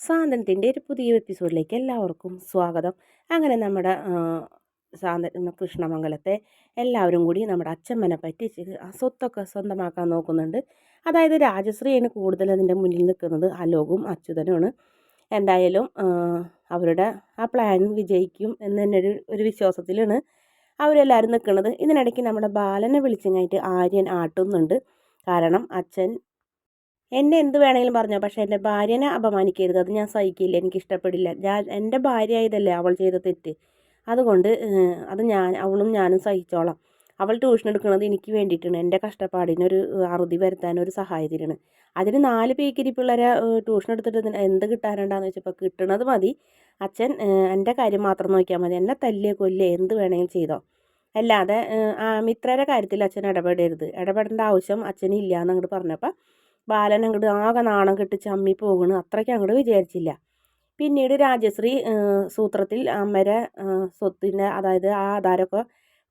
സാന്ത്വനത്തിന്റെ ഒരു പുതിയ എപ്പിസോഡിലേക്ക് എല്ലാവർക്കും സ്വാഗതം. അങ്ങനെ നമ്മുടെ സാന്ത കൃഷ്ണമംഗലത്തെ എല്ലാവരും കൂടി നമ്മുടെ അച്ഛമ്മനെ പറ്റി ആ സ്വത്തൊക്കെ സ്വന്തമാക്കാൻ നോക്കുന്നുണ്ട്. അതായത് രാജശ്രീയാണ് കൂടുതൽ അതിന്റെ മുന്നിൽ നിൽക്കുന്നത്. അലോകും അച്യുതനുമാണ്. എന്തായാലും അവരുടെ ആ പ്ലാൻ വിജയിക്കും എന്ന് തന്നെ ഒരു ഒരു വിശ്വാസത്തിലാണ് അവരെല്ലാവരും നിൽക്കുന്നത്. ഇതിനിടയ്ക്ക് നമ്മുടെ ബാലനെ വിളിച്ചങ്ങായിട്ട് ആര്യൻ ആട്ടുന്നുണ്ട്. കാരണം അച്ഛൻ എന്നെ എന്ത് വേണമെങ്കിലും പറഞ്ഞോ പക്ഷേ എന്റെ ഭാര്യനെ അപമാനിക്കരുത്. അത് ഞാൻ സഹിക്കില്ല എനിക്ക് ഇഷ്ടപ്പെടില്ല. ഞാൻ എന്റെ ഭാര്യ ആയതല്ലേ അവൾ ചെയ്ത തെറ്റ്. അതുകൊണ്ട് അത് ഞാൻ അവളും ഞാനും സഹിച്ചോളാം. അവൾ ട്യൂഷൻ എടുക്കുന്നത് എനിക്ക് വേണ്ടിയിട്ടാണ്. എന്റെ കഷ്ടപ്പാടിനൊരു അറുതി വരുത്താനൊരു സഹായത്തിനാണ്. അതിന് നാല് പേക്കിരി പിള്ളേരെ ട്യൂഷൻ എടുത്തിട്ട് എന്ത് കിട്ടാനുണ്ടാന്ന് വെച്ചപ്പോൾ കിട്ടണത് മതി. അച്ഛൻ എന്റെ കാര്യം മാത്രം നോക്കിയാൽ മതി. എന്നെ തല്ലേ കൊല്ലേ എന്ത് വേണമെങ്കിലും ചെയ്തോ. അല്ലാതെ മിത്രയുടെ കാര്യത്തിൽ അച്ഛൻ ഇടപെടരുത്. ഇടപെടേണ്ട ആവശ്യം അച്ഛനില്ല എന്നങ്ങോട്ട് പറഞ്ഞപ്പോൾ ബാലൻ അങ്ങോട്ട് ആകെ നാണം കെട്ട് ചമ്മി പോകണ്. അത്രയ്ക്ക് അങ്ങോട്ട് വിചാരിച്ചില്ല. പിന്നീട് രാജശ്രീ സൂത്രത്തിൽ അമ്മരെ സ്വത്തിന്റെ അതായത് ആ ആധാരമൊക്കെ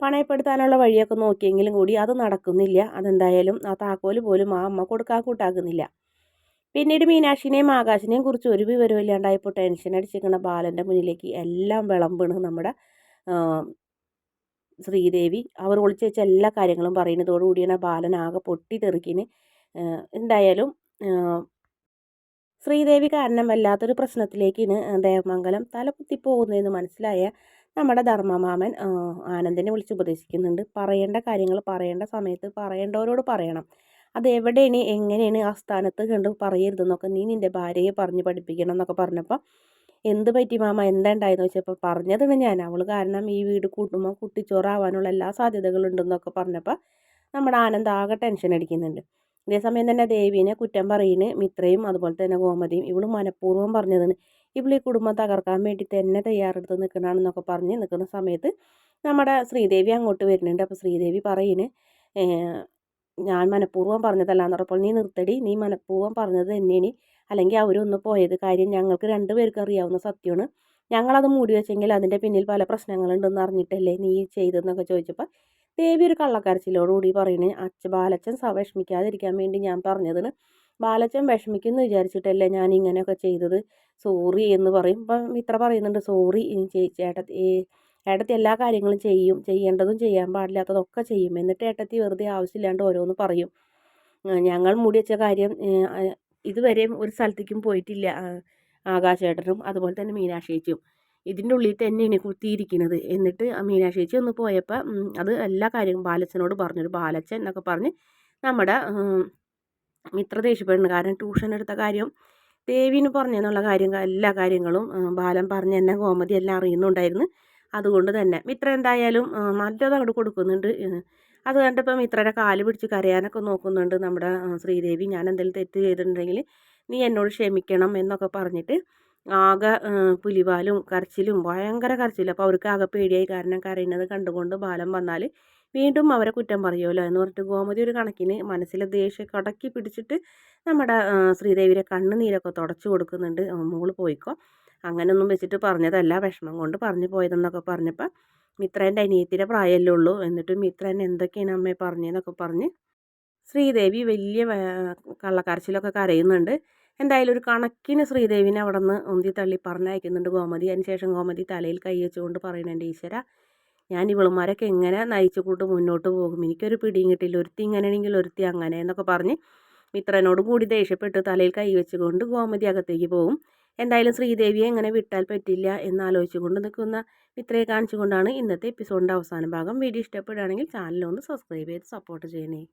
പണയപ്പെടുത്താനുള്ള വഴിയൊക്കെ നോക്കിയെങ്കിലും കൂടി അത് നടക്കുന്നില്ല. അതെന്തായാലും ആ താക്കോൽ പോലും ആ അമ്മ കൊടുക്കാൻ കൂട്ടാക്കുന്നില്ല. പിന്നീട് മീനാക്ഷിനെയും ആകാശിനെയും കുറിച്ച് ഒരു വിവരവും ഇല്ലാണ്ടായപ്പോൾ ടെൻഷൻ അടിച്ചിരിക്കുന്ന ബാലന്റെ മുന്നിലേക്ക് എല്ലാം വിളമ്പാണ് നമ്മുടെ ശ്രീദേവി. അവർ ഒളിച്ചു വെച്ച എല്ലാ കാര്യങ്ങളും പറയുന്നതോടുകൂടിയാണ് ബാലൻ ആകെ പൊട്ടിത്തെറിക്കിന് എന്തായാലും ശ്രീദേവി കാരണം വല്ലാത്തൊരു പ്രശ്നത്തിലേക്കാണ് ദേവമംഗലം തല കുത്തിപ്പോകുന്നതെന്ന് മനസ്സിലായ നമ്മുടെ ധർമ്മമാമൻ ആനന്ദിനെ വിളിച്ച് ഉപദേശിക്കുന്നുണ്ട്. പറയേണ്ട കാര്യങ്ങൾ പറയേണ്ട സമയത്ത് പറയേണ്ടവരോട് പറയണം. അത് എവിടെയാണ് എങ്ങനെയാണ് ആ സ്ഥാനത്ത് കണ്ട് പറയരുതെന്നൊക്കെ നീ നിന്റെ ഭാര്യയെ പറഞ്ഞ് പഠിപ്പിക്കണം എന്നൊക്കെ പറഞ്ഞപ്പോൾ എന്ത് പറ്റി മാമ? എന്താ വെച്ചപ്പോൾ പറഞ്ഞതാണ് ഞാൻ. അവൾ കാരണം ഈ വീട് കൂട്ടുമ്പോൾ കുട്ടിച്ചോറാവാനുള്ള എല്ലാ സാധ്യതകളുണ്ടെന്നൊക്കെ പറഞ്ഞപ്പോൾ നമ്മുടെ ആനന്ദ് ആകെ ടെൻഷൻ അടിക്കുന്നുണ്ട്. അതേസമയം തന്നെ ദേവീനെ കുറ്റം പറയുന്നത് മിത്രയും അതുപോലെ തന്നെ ഗോമതിയും ഇവളും മനഃപൂർവം പറഞ്ഞതാണ്. ഇവൾ ഈ കുടുംബം തകർക്കാൻ വേണ്ടി തന്നെ തയ്യാറെടുത്ത് നിൽക്കണമെന്നൊക്കെ പറഞ്ഞ് നിൽക്കുന്ന സമയത്ത് നമ്മുടെ ശ്രീദേവി അങ്ങോട്ട് വരുന്നുണ്ട്. അപ്പോൾ ശ്രീദേവി പറയുന്നത് ഞാൻ മനഃപൂർവം പറഞ്ഞതല്ല എന്ന് പറഞ്ഞപ്പോൾ നീ നിർത്തടി നീ മനഃപൂർവം പറഞ്ഞത് തന്നെയാണ്. അല്ലെങ്കിൽ അവരൊന്ന് പോയത് കാര്യം ഞങ്ങൾക്ക് രണ്ടുപേർക്കും അറിയാവുന്ന സത്യമാണ്. ഞങ്ങളത് മൂടി വെച്ചെങ്കിൽ അതിന്റെ പിന്നിൽ പല പ്രശ്നങ്ങളുണ്ടെന്ന് അറിഞ്ഞിട്ടല്ലേ നീ ചെയ്തതെന്നൊക്കെ ചോദിച്ചപ്പോൾ ദേവി ഒരു കള്ളക്കരച്ചിലോടുകൂടി പറയുന്നത് അച്ഛ ബാലച്ചൻ വിഷമിക്കാതിരിക്കാൻ വേണ്ടി ഞാൻ പറഞ്ഞതിന് ബാലച്ചൻ വിഷമിക്കുമെന്ന് വിചാരിച്ചിട്ടല്ലേ ഞാൻ ഇങ്ങനെയൊക്കെ ചെയ്തത്? സോറി എന്ന് പറയും. ഇപ്പം ഇത്ര പറയുന്നുണ്ട് സോറി ചേട്ടത്തി ഏട്ടത്തി എല്ലാ കാര്യങ്ങളും ചെയ്യും ചെയ്യേണ്ടതും ചെയ്യാൻ പാടില്ലാത്തതൊക്കെ ചെയ്യും. എന്നിട്ട് ഏട്ടത്തി വെറുതെ ആവശ്യമില്ലാണ്ട് ഓരോന്ന് പറയും. ഞങ്ങൾ മൂടി വെച്ച കാര്യം ഇതുവരെയും ഒരു സ്ഥലത്തേക്കും പോയിട്ടില്ല. ആകാശേട്ടനും അതുപോലെ തന്നെ മീനാക്ഷേച്ചിയും ഇതിന്റെ ഉള്ളിൽ തന്നെയാണ് കുത്തിയിരിക്കുന്നത് എന്നിട്ട് മീനാക്ഷി ചേച്ചി ഒന്ന് പോയപ്പോൾ അത് എല്ലാ കാര്യവും ബാലച്ചനോട് പറഞ്ഞൊരു ബാലച്ചൻ എന്നൊക്കെ പറഞ്ഞ് നമ്മുടെ മിത്ര ദേഷ്യപ്പെടുന്നു കാരണം ട്യൂഷൻ എടുത്ത കാര്യം ദേവീന് പറഞ്ഞെന്നുള്ള കാര്യം എല്ലാ കാര്യങ്ങളും ബാലൻ പറഞ്ഞ എന്നെ ഗോമതി എല്ലാം അറിയുന്നുണ്ടായിരുന്നു. അതുകൊണ്ട് തന്നെ. മിത്ര എന്തായാലും നല്ലത് അങ്ങോട്ട് കൊടുക്കുന്നുണ്ട്. അത് കണ്ടപ്പോൾ മിത്രയുടെ കാൽ പിടിച്ച് കരയാനൊക്കെ നോക്കുന്നുണ്ട് നമ്മുടെ ശ്രീദേവി. ഞാൻ എന്തെങ്കിലും തെറ്റ് ചെയ്തിട്ടുണ്ടെങ്കിൽ നീ എന്നോട് ക്ഷമിക്കണം എന്നൊക്കെ പറഞ്ഞിട്ട് ആകെ പുലിവാലും കരച്ചിലും ഭയങ്കര കരച്ചിലും. അപ്പോൾ അവർക്ക് ആകെ പേടിയായി. കാരണം കരയുന്നത് കണ്ടുകൊണ്ട് ബാലം വന്നാൽ വീണ്ടും അവരെ കുറ്റം പറയുമല്ലോ എന്ന് പറഞ്ഞിട്ട് ഗോമതി ഒരു കണക്കിന് മനസ്സിലെ ദേഷ്യം കടക്കി പിടിച്ചിട്ട് നമ്മുടെ ശ്രീദേവിയുടെ കണ്ണുനീരൊക്കെ തുടച്ചു കൊടുക്കുന്നുണ്ട്. മോൾ പോയിക്കോ. അങ്ങനെയൊന്നും വെച്ചിട്ട് പറഞ്ഞതല്ല. വിഷമം കൊണ്ട് പറഞ്ഞു പോയതെന്നൊക്കെ പറഞ്ഞപ്പോൾ മിത്രേന്റെ അനിയത്തിന്റെ പ്രായമല്ലേ ഉള്ളൂ. എന്നിട്ട് മിത്രൻ എന്തൊക്കെയാണ് അമ്മയെ പറഞ്ഞതെന്നൊക്കെ പറഞ്ഞ് ശ്രീദേവി വലിയ കള്ളക്കരച്ചിലൊക്കെ കരയുന്നുണ്ട്. എന്തായാലും ഒരു കണക്കിന് ശ്രീദേവിനെ അവിടെ നിന്ന് ഒന്തി തള്ളി പറഞ്ഞയക്കുന്നുണ്ട് ഗോമതി. അതിനുശേഷം ഗോമതി തലയിൽ കൈ വെച്ചുകൊണ്ട് പറയുന്നുണ്ട് ഈശ്വര ഞാൻ ഇവളുമാരൊക്കെ എങ്ങനെ നയിച്ചു കൂട്ട് മുന്നോട്ട് പോകും? എനിക്കൊരു പിടിയും കിട്ടില്ല. ഒരുത്തി ഇങ്ങനെയാണെങ്കിൽ ഒരുത്തി അങ്ങനെ എന്നൊക്കെ പറഞ്ഞ് മിത്രനോട് കൂടി ദേഷ്യപ്പെട്ട് തലയിൽ കൈ വെച്ചുകൊണ്ട് ഗോമതി അകത്തേക്ക് പോകും. എന്തായാലും ശ്രീദേവിയെ എങ്ങനെ വിട്ടാൽ പറ്റില്ല എന്നാലോചിച്ചുകൊണ്ട് നിൽക്കുന്ന മിത്രയെ കാണിച്ചുകൊണ്ടാണ് ഇന്നത്തെ എപ്പിസോഡിന്റെ അവസാന ഭാഗം. വീഡിയോ ഇഷ്ടപ്പെടുകയാണെങ്കിൽ ചാനലൊന്ന് സബ്സ്ക്രൈബ് ചെയ്ത് സപ്പോർട്ട് ചെയ്യണേ.